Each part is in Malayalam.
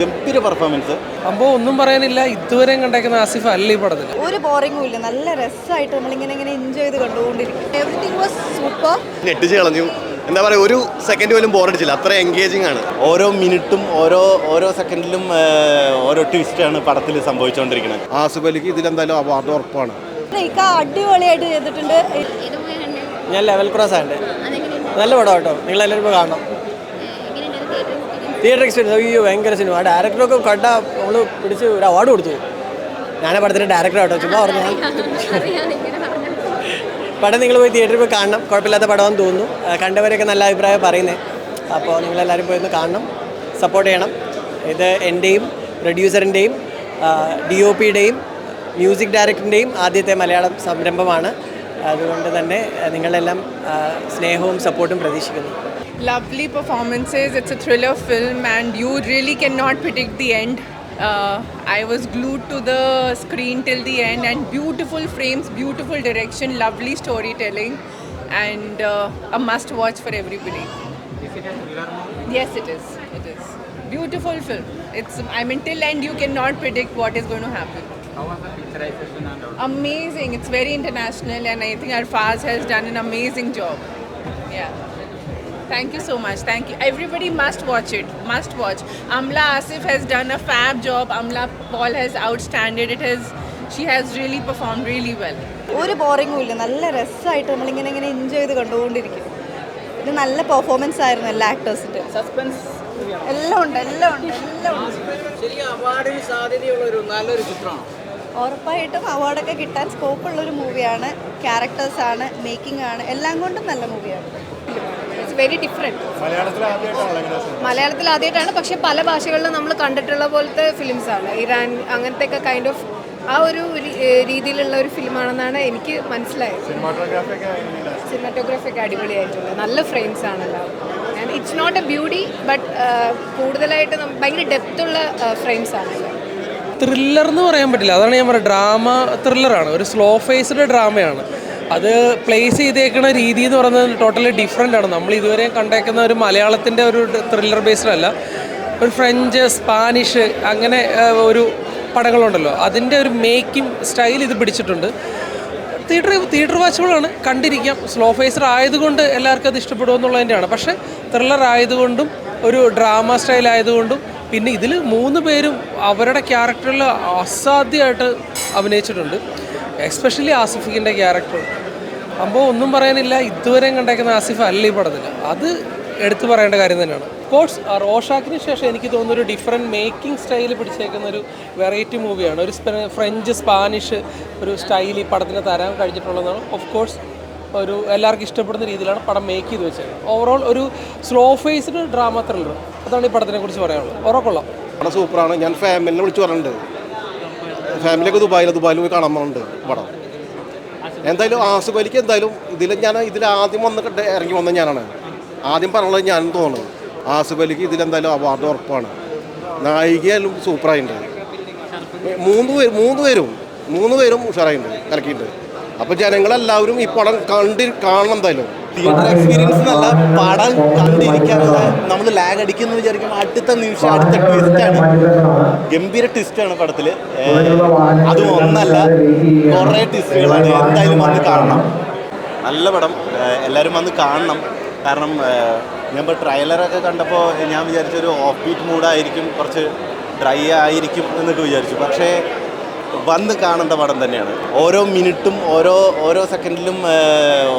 ഗംഭീര പെർഫോമൻസ് അപ്പോൾ ഒന്നും പറയാനില്ല ഇതുവരെ കണ്ടേക്കുന്ന ആസിഫ് അല്ല ഈ പടത്തിൽ. ഒരു ബോറിംഗും ഇല്ല. നല്ല രസമായിട്ട് നമ്മളിങ്ങനെ ഇങ്ങനെ എൻജോയ് ചെയ്ത് കണ്ടുകൊണ്ടിരിക്കും. എവറിത്തിങ് വാസ് സൂപ്പർ ഞെട്ടിച്ച് കളഞ്ഞു. എന്താ പറയുക ഒരു സെക്കൻഡ് പോലും ബോറടിച്ചില്ല അത്ര എൻഗേജിങ് ആണ്. ഓരോ മിനിറ്റും ഓരോ ഓരോ സെക്കൻഡിലും ഓരോ ട്വിസ്റ്റാണ് പടത്തിൽ സംഭവിച്ചുകൊണ്ടിരിക്കുന്നത് ആസിഫ് അലിക്ക് ഇതിലെന്തായാലും അവാർഡ് ഉറപ്പാണ്. ഇക്ക അടിപൊളിയായിട്ട് ചെയ്തിട്ടുണ്ട്. ഞാൻ ലെവൽ ക്രോസ് ആണ് നല്ല പടം കേട്ടോ നിങ്ങൾ എല്ലാവരും കാണണം. തിയേറ്റർ എക്സ്പീരിയൻസ് അയ്യോ ഭയങ്കര സിനിമ ആ ഡയറക്ടറൊക്കെ കണ്ട നമ്മൾ പിടിച്ച് ഒരു അവാർഡ് കൊടുത്തു. ഞാൻ ആ പടത്തിന്റെ ഡയറക്ടർ ആട്ടോ. ചുമ്മാ പറഞ്ഞു. പടം നിങ്ങൾ പോയി തിയേറ്ററിൽ പോയി കാണണം. കുഴപ്പമില്ലാത്ത പടമെന്ന് തോന്നുന്നു. കണ്ടവരൊക്കെ നല്ല അഭിപ്രായം പറയുന്നത് അപ്പോൾ നിങ്ങളെല്ലാവരും പോയി ഒന്ന് കാണണം. സപ്പോർട്ട് ചെയ്യണം. ഇത് എന്റെയും പ്രൊഡ്യൂസറിന്റെയും ഡി ഒ പിയുടെയും മ്യൂസിക് ഡയറക്ടറിന്റെയും ആദ്യത്തെ മലയാളം സംരംഭമാണ്. അതുകൊണ്ട് തന്നെ നിങ്ങളെല്ലാം സ്നേഹവും സപ്പോർട്ടും പ്രതീക്ഷിക്കുന്നു. Lovely performances. It's a thriller film, and you really cannot predict the end. Uh, I was glued to the screen till the end, and beautiful frames, beautiful direction, lovely storytelling, and uh, a must watch for everybody. Yes, it is. It is. Beautiful film. It's. I mean, till end you cannot predict what is going to happen. Amazing. It's very international, and I think Arfaz has done an amazing job. Yeah. Thank you so much. Thank you. Everybody must watch it. Must watch. Amla Asif has done a fab job. Amla Paul has outstanded. It has. She has really performed really well. ഒരു ബോറിംഗും ഇല്ല നല്ല രസമായിട്ട് നമ്മളിങ്ങനെ ഇങ്ങനെ എൻജോയ് ചെയ്ത് കണ്ടുകൊണ്ടിരിക്കും ഇത് നല്ല പെർഫോമൻസ് ആയിരുന്നു എല്ലാ ആക്ടേഴ്സിന്റെ സസ്പെൻസ് എല്ലാം ഉണ്ട് എല്ലാം ഉണ്ട് എല്ലാം ഉണ്ട് സാധ്യതയുള്ള ഒരു നല്ലൊരു ചിത്രമാണ് ഉറപ്പായിട്ടും അവാർഡൊക്കെ കിട്ടാൻ സ്കോപ്പുള്ള ഒരു മൂവിയാണ് ക്യാരക്ടേഴ്സാണ് മേക്കിംഗ് ആണ് എല്ലാം കൊണ്ടും നല്ല മൂവിയാണ് വെരി ഡിഫറെന്റ് മലയാളത്തിൽ ആദ്യമായിട്ടാണ് പക്ഷെ പല ഭാഷകളിലും നമ്മൾ കണ്ടിട്ടുള്ള പോലത്തെ ഫിലിംസ് ആണ്. ഇറാൻ അങ്ങനത്തെ ഒക്കെ കൈൻഡ് ഓഫ് ആ ഒരു രീതിയിലുള്ള ഒരു ഫിലിമാണെന്നാണ് എനിക്ക് മനസ്സിലായത്. സിനിമാറ്റോഗ്രാഫി ഒക്കെ അടിപൊളിയായിട്ടുണ്ട്. നല്ല ഫ്രെയിംസ് ആണല്ലോ. It's not a beauty but കൂടുതലായിട്ട് ഭയങ്കര ഭയങ്കര ഡെപ്തുള്ള ഫ്രെയിംസ് ആണല്ലോ ത്രില്ലർ എന്ന് പറയാൻ പറ്റില്ല. അതാണ് ഞാൻ പറയുന്നത് ഡ്രാമ ത്രില്ലറാണ് ഒരു സ്ലോ ഫേസ്ഡ് ഡ്രാമയാണ് അത് പ്ലേസ് ചെയ്തേക്കുന്ന രീതി എന്ന് പറയുന്നത് ടോട്ടലി ഡിഫറെന്റ് ആണ്. നമ്മൾ ഇതുവരെ കണ്ടേക്കുന്ന ഒരു മലയാളത്തിന്റെ ഒരു ത്രില്ലർ ബേസ്ഡ് അല്ല. ഒരു ഫ്രഞ്ച് സ്പാനിഷ് അങ്ങനെ ഒരു പടങ്ങളുണ്ടല്ലോ. അതിന്റെ ഒരു മേക്കിംഗ് സ്റ്റൈൽ ഇത് പിടിച്ചിട്ടുണ്ട്. തിയേറ്റർ തിയേറ്റർ വാച്ചബിളാണ് കണ്ടിരിക്കാം. സ്ലോ ഫേസർ ആയതുകൊണ്ട് എല്ലാവർക്കും അത് ഇഷ്ടപ്പെടുമെന്നുള്ളതിന്റെയാണ് പക്ഷേ ത്രില്ലർ ആയതുകൊണ്ടും ഒരു ഡ്രാമ സ്റ്റൈൽ ആയതുകൊണ്ടും പിന്നെ ഇതിൽ മൂന്ന് പേരും അവരുടെ ക്യാരക്ടറിൽ അസാധ്യമായിട്ട് അഭിനയിച്ചിട്ടുണ്ട്. എസ്പെഷ്യലി ആസിഫിക്കിന്റെ ക്യാരക്ടർ അപ്പോൾ ഒന്നും പറയാനില്ല. ഇതുവരെയും കണ്ടേക്കുന്ന ആസിഫ് അല്ല ഈ പടത്തിൽ അത് എടുത്തു പറയേണ്ട കാര്യം തന്നെയാണ്. കോഴ്സ് റോഷാക്കിന് ശേഷം എനിക്ക് തോന്നുന്ന ഒരു ഡിഫറെന്റ് മേക്കിംഗ് സ്റ്റൈൽ പിടിച്ചേക്കുന്ന ഒരു വെറൈറ്റി മൂവിയാണ് ഒരു ഫ്രഞ്ച് സ്പാനിഷ് ഒരു സ്റ്റൈൽ ഈ പടത്തിന് തരാൻ കഴിഞ്ഞിട്ടുള്ളതാണ്. ഓഫ് കോഴ്സ് ഒരു എല്ലാവർക്കും ഇഷ്ടപ്പെടുന്ന രീതിയിലാണ് പടം മേക്ക് ചെയ്ത് വെച്ചത്. ഓവറോൾ ഒരു സ്ലോ ഫേസ്ഡ് ഡ്രാമ ത്രില്ലർ അതാണ് ഈ പടത്തിനെ കുറിച്ച് പറയാനുള്ളത്. ഉറക്കൊള്ളാം പടം സൂപ്പറാണ് ഞാൻ ഫാമിലിനെ വിളിച്ച് പറഞ്ഞിട്ടുണ്ട്. ഫാമിലിയൊക്കെ ദുബായിൽ ദുബായിൽ പോയി കാണാൻ പോകുന്നുണ്ട് പടം. എന്തായാലും ആസിഫ് അലിക്ക് എന്തായാലും ഇതിൽ ഞാൻ ഇതിൽ ആദ്യം വന്ന് ഇറങ്ങി വന്ന ഞാനാണ്. ആദ്യം പറഞ്ഞത് ഞാൻ തോന്നുന്നു. ആസിഫ് അലിക്ക് ഇതിലെന്തായാലും അവാർഡ് ഉറപ്പാണ്. നായികയായാലും സൂപ്പറായിട്ടുണ്ട് മൂന്ന് പേര് മൂന്ന് പേരും മൂന്ന് പേരും ഉഷാറായിട്ടുണ്ട് ഇറക്കിയിട്ടുണ്ട് അപ്പോൾ ജനങ്ങളെല്ലാവരും ഈ പടം കണ്ടി കാണണം എന്തായാലും. തിയേറ്റർ എക്സ്പീരിയൻസ് നല്ല പടം കണ്ടിരിക്കാനുള്ള നമ്മൾ ലാഗ് അടിക്കുന്നു വിചാരിക്കും അടുത്ത നിമിഷം അടുത്ത ട്വിസ്റ്റാണ് ഗംഭീര ട്വിസ്റ്റാണ് പടത്തിൽ അതും ഒന്നല്ല കുറേ ട്വിസ്റ്റുകളാണ് എന്തായാലും വന്ന് കാണണം. നല്ല പടം. എല്ലാവരും വന്ന് കാണണം. കാരണം ഞാൻ ഇപ്പോൾ ട്രailer-ഒക്കെ കണ്ടപ്പോൾ ഞാൻ വിചാരിച്ചൊരു ഓഫ് ബീറ്റ് മൂഡായിരിക്കും കുറച്ച് ഡ്രൈ ആയിരിക്കും എന്നൊക്കെ വിചാരിച്ചു. പക്ഷേ വന്ന് കാണേണ്ട പടം തന്നെയാണ്. ഓരോ മിനിറ്റും ഓരോ ഓരോ സെക്കൻഡിലും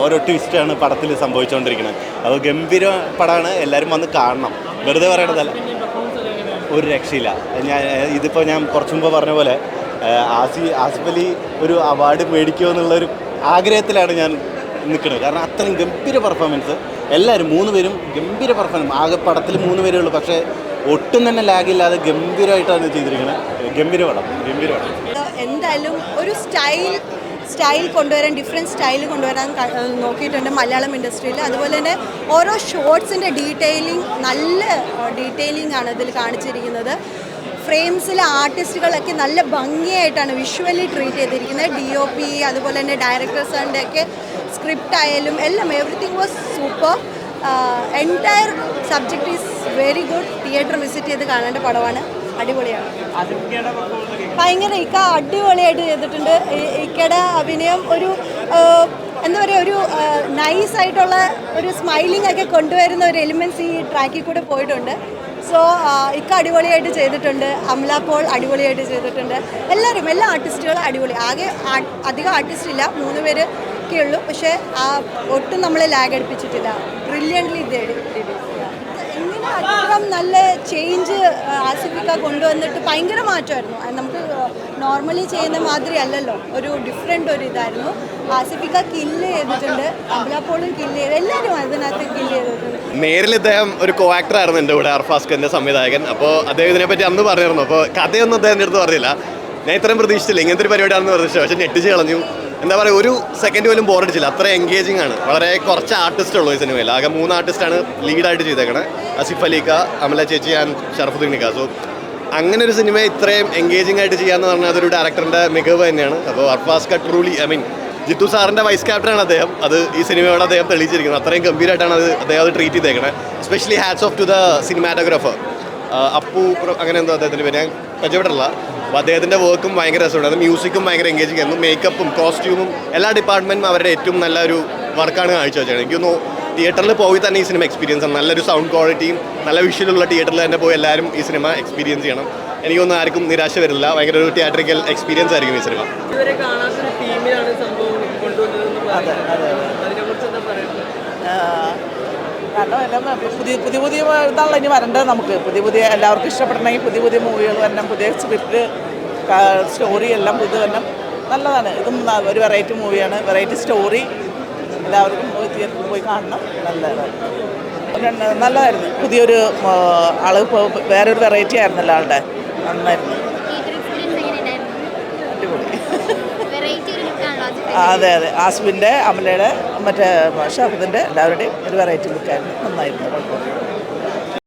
ഓരോ ട്വിസ്റ്റാണ് പടത്തിൽ സംഭവിച്ചുകൊണ്ടിരിക്കുന്നത് അത് ഗംഭീര പടമാണ് എല്ലാവരും വന്ന് കാണണം. വെറുതെ പറയണതല്ല. ഒരു രക്ഷയില്ല. ഞാൻ ഇതിപ്പോൾ ഞാൻ കുറച്ചു മുമ്പ് പറഞ്ഞ പോലെ ആസി ആസിഫ് അലി ഒരു അവാർഡ് മേടിക്കുമോ എന്നുള്ളൊരു ആഗ്രഹത്തിലാണ് ഞാൻ നിൽക്കുന്നത് കാരണം അത്രയും ഗംഭീര പെർഫോമൻസ് എല്ലാവരും മൂന്ന് പേരും ഗംഭീര പെർഫോമൻസ് ആകെ പടത്തിൽ മൂന്ന് പേരേ ഉള്ളൂ. പക്ഷേ ഒട്ടും തന്നെ ലാഗില്ലാതെ ഗംഭീരമായിട്ടാണ് ചെയ്തിരിക്കുന്നത് ഗംഭീര പടം ഗംഭീര പടം എന്തായാലും ഒരു സ്റ്റൈൽ സ്റ്റൈൽ കൊണ്ടുവരാൻ ഡിഫറെന്റ് സ്റ്റൈൽ കൊണ്ടുവരാൻ നോക്കിയിട്ടുണ്ട് മലയാളം ഇൻഡസ്ട്രിയിൽ അതുപോലെ തന്നെ ഓരോ ഷോർട്സിന്റെ ഡീറ്റെയിലിംഗ് നല്ല ഡീറ്റെയിലിംഗ് ആണ് ഇതിൽ കാണിച്ചിരിക്കുന്നത്. ഫ്രെയിംസിലെ ആർട്ടിസ്റ്റുകളൊക്കെ നല്ല ഭംഗിയായിട്ടാണ് വിഷ്വലി ട്രീറ്റ് ചെയ്തിരിക്കുന്നത്. ഡി ഒ പി അതുപോലെ തന്നെ ഡയറക്ടേഴ്സിന്റെ ഒക്കെ സ്ക്രിപ്റ്റ് ആയാലും എല്ലാം everything was super entire subject is very good theatre visit ചെയ്ത് കാണേണ്ട പടമാണ്. അടിപൊളിയാണ്. ഭയങ്കര ഇക്ക അടിപൊളിയായിട്ട് ചെയ്തിട്ടുണ്ട്. ഇക്കയുടെ അഭിനയം ഒരു എന്താ പറയുക ഒരു നൈസ് ആയിട്ടുള്ള ഒരു സ്മൈലിംഗ് ഒക്കെ കൊണ്ടുവരുന്ന ഒരു എലിമെന്റ്സ് ഈ ട്രാക്കിൽ കൂടെ പോയിട്ടുണ്ട്. സോ ഇക്ക അടിപൊളിയായിട്ട് ചെയ്തിട്ടുണ്ട്. അമല പോൾ അടിപൊളിയായിട്ട് ചെയ്തിട്ടുണ്ട്. എല്ലാവരും എല്ലാ ആർട്ടിസ്റ്റുകളും അടിപൊളി. ആകെ അധികം ആർട്ടിസ്റ്റ് ഇല്ല. മൂന്ന് പേര് ഒക്കെ ഉള്ളൂ പക്ഷേ ആ ഒട്ടും നമ്മളെ ലാഗ് അടുപ്പിച്ചിട്ടില്ല. ബ്രില്യന്റ്ലി ഇത് അത്രയും നല്ല ചേഞ്ച് ആസിഫിക്ക കൊണ്ടുവന്നിട്ട് ഭയങ്കര മാറ്റമായിരുന്നു. നമുക്ക് നോർമലി ചെയ്യുന്ന മാതിരി അല്ലല്ലോ. ഒരു ഡിഫറെന്റ് ഒരു ഇതായിരുന്നു. ആസിഫിക്ക കില്ല് ചെയ്തിട്ടുണ്ട്. അബ്ലാപ്പോളും കില്ല് ചെയ്ത്. എല്ലാവരും അതിനകത്ത് കില്ല് ചെയ്തിട്ടുണ്ട്. നേരിൽ ഇദ്ദേഹം ഒരു കോ ആക്ടർ ആയിരുന്നു എന്റെ കൂടെ അർഫാസ്കറിന്റെ സംവിധായകൻ. അപ്പോൾ അദ്ദേഹം ഇതിനെപ്പറ്റി അന്ന് പറഞ്ഞിരുന്നു. അപ്പോൾ കഥയൊന്നും അദ്ദേഹത്തിന്റെ അടുത്ത് പറഞ്ഞില്ല. ഞാൻ ഇത്രയും പ്രതീക്ഷിച്ചില്ല. ഇങ്ങനത്തെ ഒരു പരിപാടിയാണെന്ന് പ്രതീക്ഷിച്ചു. പക്ഷേ ഞെട്ടിച്ച് കളഞ്ഞു. എന്താ പറയുക ഒരു സെക്കൻഡ് പോലും ബോറടിച്ചില്ല അത്ര എൻഗേജിങ് ആണ്. വളരെ കുറച്ച് ആർട്ടിസ്റ്റ് ഉള്ളൂ ഈ സിനിമയിൽ ആകെ മൂന്ന് ആർട്ടിസ്റ്റാണ് ലീഡായിട്ട് ചെയ്തേക്കണേ. അസിഫ് അലീക്ക അമല ചേച്ചി ആൻഡ് ഷറഫുദ്ദീൻ നിക്ക സോ അങ്ങനെ ഒരു സിനിമ ഇത്രയും എൻഗേജിങ് ആയിട്ട് ചെയ്യാന്ന് പറഞ്ഞാൽ അതൊരു ഡയറക്ടറിന്റെ മികവ് തന്നെയാണ്. അപ്പോൾ Arfaz truly I mean Jithu സാറിന്റെ വൈസ് ക്യാപ്റ്റനാണ് അദ്ദേഹം. അത് ഈ സിനിമയോട് അദ്ദേഹം തെളിയിച്ചിരിക്കുന്നത് അത്രയും ഗംഭീരമായിട്ടാണ് അത് അദ്ദേഹം അത് ട്രീറ്റ് ചെയ്തേക്കണേ. Especially hats off to the cinematographer Appu അങ്ങനെ എന്തോ അദ്ദേഹത്തിന്റെ പേര്. ഞാൻ പരിചയപ്പെട്ടില്ല അപ്പോൾ അദ്ദേഹത്തിന്റെ വർക്കും ഭയങ്കര രസമുണ്ട്. അത് മ്യൂസിക്കും ഭയങ്കര എൻഗേജിങ് ആയിരുന്നു. മേക്കപ്പും കോസ്റ്റ്യൂമും എല്ലാ ഡിപ്പാർട്ട്മെന്റും അവരുടെ ഏറ്റവും നല്ലൊരു വർക്കാണ് വർക്കാണ് കാഴ്ചവെച്ചത്. എനിക്ക് തോന്നുന്നു തിയേറ്ററിൽ പോയി തന്നെ ഈ സിനിമ എക്സ്പീരിയൻസ് ആണ്. നല്ലൊരു സൗണ്ട് ക്വാളിറ്റിയും നല്ല വിഷ്വലുള്ള തിയേറ്ററിൽ തന്നെ പോയി എല്ലാവരും ഈ സിനിമ എക്സ്പീരിയൻസ് ചെയ്യണം. എനിക്കൊന്നും ആർക്കും നിരാശ വരില്ല. ഭയങ്കര ഒരു തിയേറ്ററിക്കൽ എക്സ്പീരിയൻസ് ആയിരിക്കും ഈ സിനിമ അതെ അതെ അതിനെക്കുറിച്ച് എന്താ പറയുന്നത്? കാരണം എല്ലാം പുതിയ പുതിയ പുതിയ ഇതാണല്ലോ ഇനി വരേണ്ടത് നമുക്ക്. പുതിയ പുതിയ എല്ലാവർക്കും ഇഷ്ടപ്പെടണമെങ്കിൽ പുതിയ പുതിയ മൂവികൾ തന്നെ പുതിയ സ്ക്രിപ്റ്റ് സ്റ്റോറി എല്ലാം പുതിയ തന്നെ നല്ലതാണ്. ഇതും ഒരു വെറൈറ്റി മൂവിയാണ് വെറൈറ്റി സ്റ്റോറി എല്ലാവർക്കും തിയേറ്ററിൽ പോയി കാണണം. നല്ലതാണ്. നല്ലതായിരുന്നു. പുതിയൊരു ആൾ ഇപ്പോൾ വേറൊരു വെറൈറ്റി ആയിരുന്നല്ലോ ആളുടെ. നന്നായിരുന്നു അടിപൊളി വെറൈറ്റി ഒരു ലുക്കാണല്ലോ അത് ആ, അതെ അതെ. ആസ്ബിന്റെ അമലയുടെ മറ്റേ ഷാഫിദിന്റെ എല്ലാവരുടെയും ഒരു വെറൈറ്റി ലുക്കായിരുന്നു നന്നായിരുന്നു. കുഴപ്പമില്ല